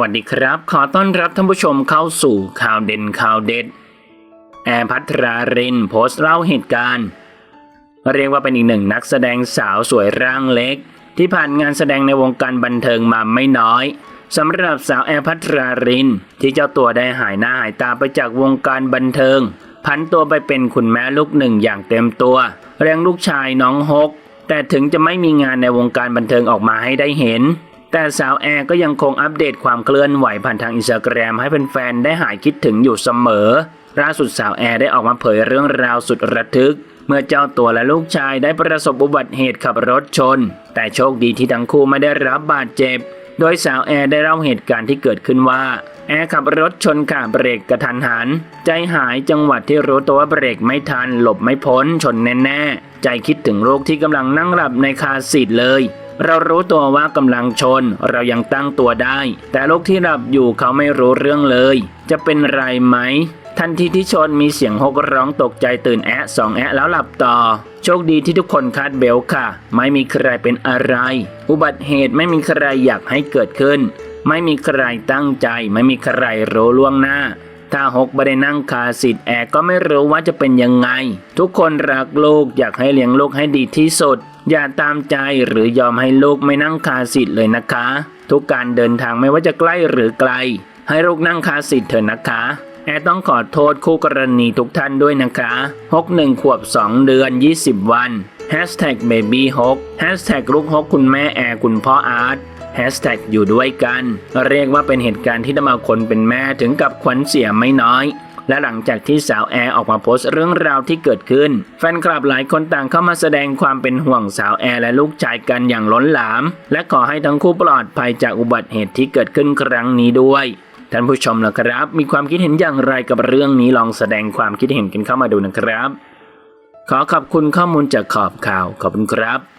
วัสดีครับ ขอต้อนรับท่านผู้ชมเข้าสู่ข่าวเด่นข่าวเด็ด แอร์พัทรารินโพสต์เล่าเหตุการณ์ เรียกว่าเป็นอีกหนึ่งนักแสดงสาวสวยร่างเล็ก ที่ผ่านงานแสดงในวงการบันเทิงมาไม่น้อยสำหรับสาวแอร์พัทราริน ที่เจ้าตัวได้หายหน้าหายตาไปจากวงการบันเทิง พันตัวไปเป็นคุณแม่ลูกหนึ่งอย่างเต็มตัวเลี้ยงลูกชายน้องฮกแต่ถึงจะไม่มีงานในวงการบันเทิงออกมาให้ได้เห็น แต่สาวแอร์ก็ยังคงอัปเดตความเคลื่อนไหวผ่านทางอินสตาแกรมให้แฟนๆได้หายคิดถึงอยู่เสมอ ล่าสุดสาวแอร์ได้ออกมาเผยเรื่องราวสุดระทึก เมื่อเจ้าตัวและลูกชายได้ประสบอุบัติเหตุขับรถชน แต่โชคดีที่ทั้งคู่ไม่ได้รับบาดเจ็บ โดยสาวแอร์ได้เล่าเหตุการณ์ที่เกิดขึ้นว่าแอร์ขับรถชนขาเบรกกระทันหัน ใจหายจังหวัดที่รู้ตัวว่าเบรกไม่ทัน หลบไม่พ้นชนแน่ๆ ใจคิดถึงลูกที่กำลังนั่งหลับในคาร์ซีทเลย เรารู้ตัวว่ากำลังชน เรายังตั้งตัวได้ แต่ลูกที่หลับอยู่เขาไม่รู้เรื่องเลย จะเป็นไรไหม ทันทีที่ชนมีเสียงฮกร้องตกใจตื่นแอะสองแอะแล้วหลับต่อ โชคดีที่ทุกคนคาดเบลค่ะ ไม่มีใครเป็นอะไร อุบัติเหตุไม่มีใครอยากให้เกิดขึ้น ไม่มีใครตั้งใจ ไม่มีใครรู้ล่วงหน้าถ้าฮกไม่ได้นั่งคาสิทธิ์แอร์ก็ไม่รู้ว่าจะเป็นยังไง ทุกคนรักลูกอยากให้เลี้ยงลูกให้ดีที่สุด อย่าตามใจหรือยอมให้ลูกไม่นั่งคาสิทธิ์เลยนะคะ ทุกการเดินทางไม่ว่าจะใกล้หรือไกล ให้ลูกนั่งคาสิทธิ์เถอะนะคะแอร์ต้องขอโทษคู่กรณีทุกท่านด้วยนะคะฮกหนึ่งขวบ 2 เดือน 20 วัน Hashtag baby ฮก Hashtag ลูกฮกคุณแม่แอร์คุณพ่ออาร์ตแฮชแท็กอยู่ด้วยกัน เรียกว่าเป็นเหตุการณ์ที่ทำเอาคนเป็นแม่ถึงกับขวัญเสียไม่น้อย และหลังจากที่สาวแอร์ออกมาโพสต์เรื่องราวที่เกิดขึ้น แฟนคลับหลายคนต่างเข้ามาแสดงความเป็นห่วงสาวแอร์และลูกชายกันอย่างล้นหลาม และขอให้ทั้งคู่ปลอดภัยจากอุบัติเหตุที่เกิดขึ้นครั้งนี้ด้วยท่านผู้ชมล่ะครับ มีความคิดเห็นอย่างไรกับเรื่องนี้ลองแสดงความคิดเห็นกันเข้ามาดูนะครับ ขอขอบคุณข้อมูลจากขอบข่าวขอบคุณครับ